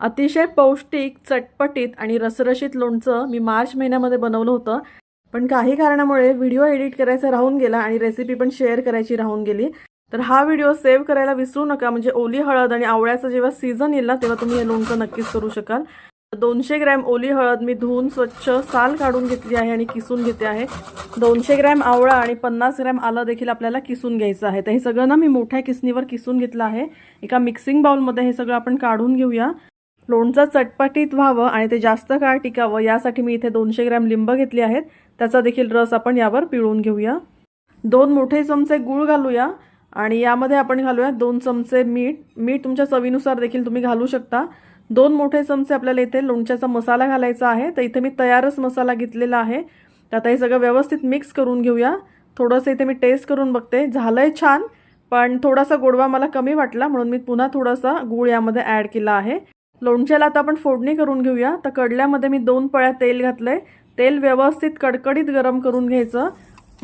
अतिशय पौष्टिक चटपटीत आणि रसरशीत लोणचं मी मार्च महिन्यामध्ये बनवलं होतं. पण काही कारणामुळे व्हिडिओ एडिट करायचा राहून गेला आणि रेसिपी पण शेअर करायची राहून गेली. तर हा व्हिडिओ सेव्ह करायला विसरू नका म्हणजे ओली हळद आणि आवळ्याचं जेव्हा सीझन येईल ना तेव्हा तुम्ही हे लोणचं नक्कीच करू शकाल. दोनशे ग्रॅम ओली हळद मी धुवून स्वच्छ साल काढून घेतली आहे आणि किसून घेते आहे. दोनशे ग्रॅम आवळा आणि पन्नास ग्रॅम आलं देखील आपल्याला किसून घ्यायचं आहे. तर हे सगळं ना मी मोठ्या किसणीवर किसून घेतलं आहे. एका मिक्सिंग बाउलमध्ये हे सगळं आपण काढून घेऊया. लोणचं चटपटीत व्हावं आणि ते जास्त काळ टिकावं यासाठी मी इथे दोनशे ग्रॅम लिंब घेतली आहेत. त्याचा देखील रस आपण यावर पिळून घेऊया. दोन मोठे चमचे गूळ घालूया आणि यामध्ये आपण घालूया दोन चमचे मीठ. मीठ तुमच्या चवीनुसार देखील तुम्ही घालू शकता. दोन मोठे चमचे आपल्याला इथे लोणच्याचा मसाला घालायचा आहे. तर इथे मी तयारच मसाला घेतलेला आहे. तर आता हे सगळं व्यवस्थित मिक्स करून घेऊया. थोडंसं इथे मी टेस्ट करून बघते. झालंय छान पण थोडासा गोडवा मला कमी वाटला म्हणून मी पुन्हा थोडासा गूळ यामध्ये ॲड केला आहे. लोणच्याला आता आपण फोडणी करून घेऊया. तर कडल्यामध्ये मी दोन पळ्या तेल घातलंय. तेल व्यवस्थित कडकडीत गरम करून घ्यायचं.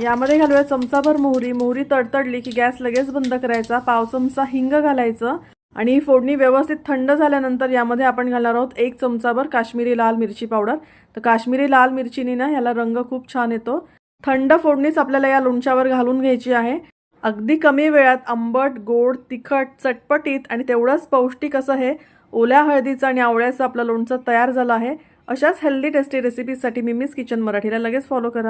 यामध्ये घालूया चमचाभर मोहरी. मोहरी तडतडली की गॅस लगेच बंद करायचा. पाव चमचा हिंग घालायचं. आणि ही फोडणी व्यवस्थित थंड झाल्यानंतर यामध्ये आपण घालणार आहोत एक चमचाभर काश्मीरी लाल मिरची पावडर. तर काश्मीरी लाल मिरचीने ना याला रंग खूप छान येतो. थंड फोडणीच आपल्याला या लोणच्यावर घालून घ्यायची आहे. अगदी कमी वेळात आंबट गोड तिखट चटपटीत आणि तेवढंच पौष्टिक असं हे ओल्या हळदीचं आणि आवळ्याचं आपलं लोणचं तयार झालं आहे. अशाच हेल्दी टेस्टी रेसिपीसाठी मिमीज किचन मराठीला लगेच फॉलो करा.